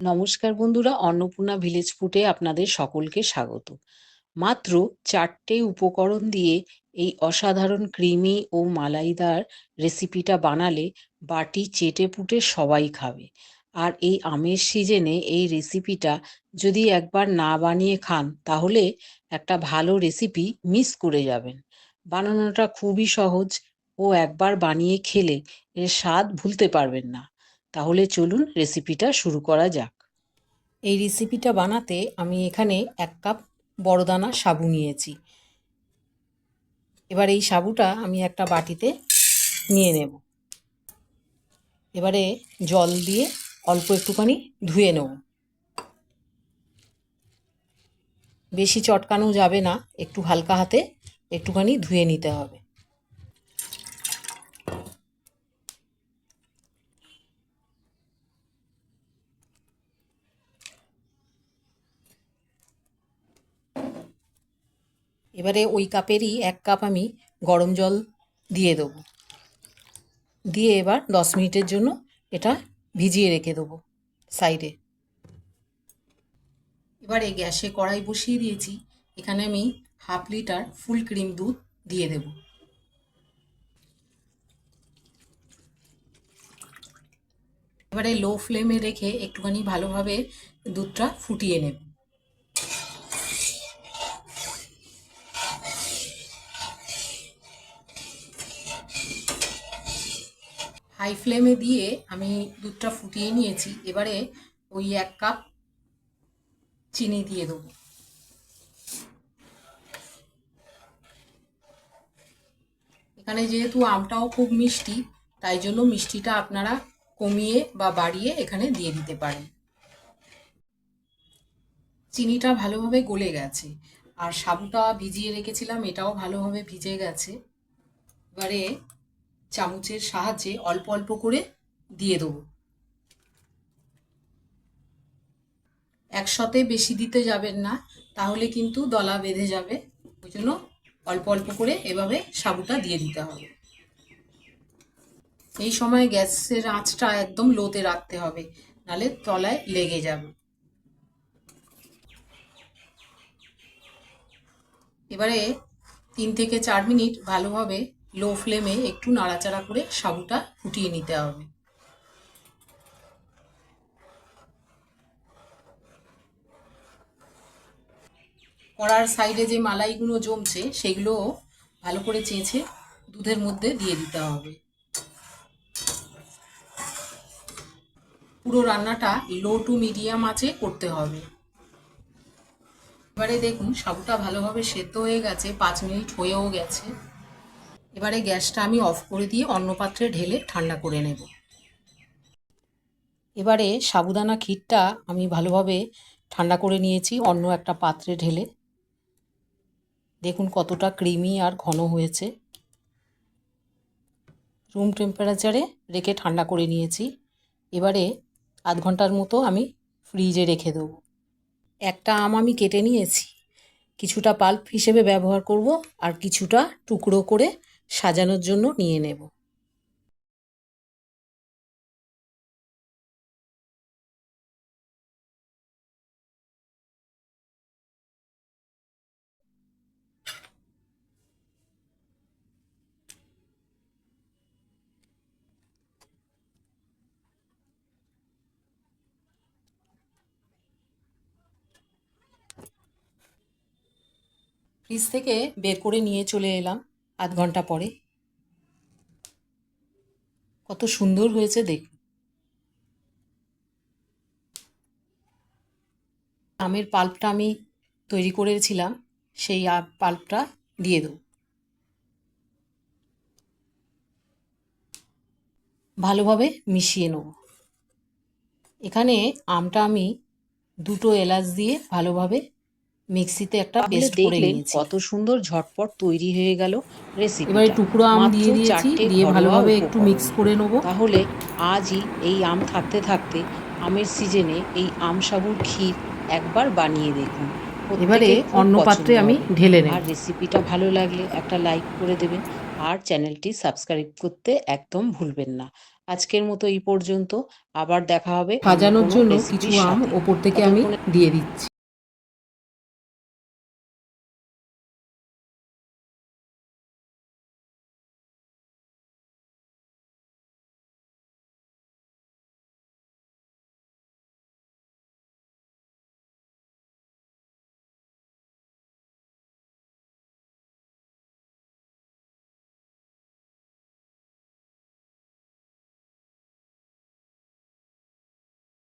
নমস্কার বন্ধুরা, অন্নপূর্ণা ভিলেজ ফুডে আপনাদের সকলকে স্বাগত। মাত্র চারটে উপকরণ দিয়ে এই অসাধারণ ক্রিমি ও মালাইদার রেসিপিটা বানালে বাটি চেটে পুটে সবাই খাবে। আর এই আমের সিজনে এই রেসিপিটা যদি একবার না বানিয়ে খান, তাহলে একটা ভালো রেসিপি মিস করে যাবেন। বানানোটা খুবই সহজ ও একবার বানিয়ে খেলে এর স্বাদ ভুলতে পারবেন না। তাহলে চলুন রেসিপিটা শুরু করা যাক। এই রেসিপিটা বানাতে আমি এখানে এক কাপ বড় দানা সাবু নিয়েছি। এবার এই সাবুটা আমি একটা বাটিতে নিয়ে নেব। এবারে জল দিয়ে অল্প একটুখানি ধুয়ে নেব। বেশি চটকানো যাবে না, একটু হালকা হাতে একটুখানি ধুয়ে নিতে হবে। এবারে ওই কাপেরই এক কাপ আমি গরম জল দিয়ে দেবো। দিয়ে এবার দশ মিনিটের জন্য এটা ভিজিয়ে রেখে দেবো সাইডে। এবারে গ্যাসে কড়াই বসিয়ে দিয়েছি। এখানে আমি হাফ লিটার ফুল ক্রিম দুধ দিয়ে দেব। এবারে লো ফ্লেমে রেখে একটুখানি ভালোভাবে দুধটা ফুটিয়ে নেব। হাই ফ্লেমে দিয়ে আমি দুধটা ফুটিয়ে নিয়েছি। এবারে ওই এক কাপ চিনি দিয়ে দেবো। এখানে যেহেতু আমটাও খুব মিষ্টি, তাই জন্য মিষ্টিটা আপনারা কমিয়ে বা বাড়িয়ে এখানে দিয়ে দিতে পারেন। চিনিটা ভালোভাবে গলে গেছে। আর সাবুটা ভিজিয়ে রেখেছিলাম, এটাও ভালোভাবে ভিজে গেছে। এবারে চামচের সাহায্যে অল্প অল্প করে দিয়ে দেবো। একসাথে বেশি দিতে যাবেন না, তাহলে কিন্তু দলা বেঁধে যাবে। ওই জন্য অল্প অল্প করে এভাবে সাবুটা দিয়ে দিতে হবে। এই সময় গ্যাসের আঁচটা একদম লোতে রাখতে হবে, নালে তলায় লেগে যাবে। এবারে তিন থেকে চার মিনিট ভালোভাবে লো ফ্লেমে একটু নাড়াচাড়া করে সাবুটা ফুটিয়ে নিতে হবে। কড়ার সাইডে যে মালাইগুলো জমছে সেগুলো ভালো করে চেঁচে দুধের মধ্যে দিয়ে দিতে হবে। পুরো রান্নাটা লো টু মিডিয়াম আঁচে করতে হবে। এবারে দেখুন, সাবুটা ভালোভাবে সেদ্ধ হয়ে গেছে, পাঁচ মিনিট হয়েও গেছে। এবারে গ্যাসটা আমি অফ করে দিয়ে অন্য পাত্রে ঢেলে ঠান্ডা করে নেব। এবারে সাবুদানা ক্ষীরটা আমি ভালোভাবে ঠান্ডা করে নিয়েছি অন্য একটা পাত্রে ঢেলে। দেখুন কতটা ক্রিমি আর ঘন হয়েছে। রুম টেম্পারেচারে রেখে ঠান্ডা করে নিয়েছি। এবারে আধ ঘণ্টার মতো আমি ফ্রিজে রেখে দেবো। একটা আম আমি কেটে নিয়েছি। কিছুটা পাল্প হিসেবে ব্যবহার করব আর কিছুটা টুকরো করে সাজানোর জন্য নিয়ে নেব। ফ্রিজ থেকে বের করে নিয়ে চলে এলাম। আধ ঘণ্টা পরে। কত সুন্দর হয়েছে দেখুন আমের পাল্পটা আমি তৈরি করেছিলাম, সেই পাল্পটা দিয়ে দেবো। ভালোভাবে মিশিয়ে নেব। এখানে আমটা আমি দুটো এলাচ দিয়ে ভালোভাবে মিক্সিতে একটা পেস্ট করে নিয়েছি। কত সুন্দর ঝটপট তৈরি হয়ে গেল রেসিপি এবারে টুকরো আম দিয়ে দিয়েছি দিয়ে ভালোভাবে একটু মিক্স করে নেব। তাহলে আজই এই আম থাকতে থাকতে আমের সিজনে এই আম সাবুর ক্ষীর একবার বানিয়ে দেখুন। এবারে অন্য পাত্রে আমি ঢেলে নেব। আর রেসিপিটা ভালো লাগলে একটা লাইক করে দেবেন। আর চ্যানেলটি সাবস্ক্রাইব করতে একদম ভুলবেন না। আজকের মতো এই পর্যন্ত। আবার দেখা হবে সাজানোর জন্য কিছু আম ওপর থেকে আমি দিয়ে দিচ্ছি।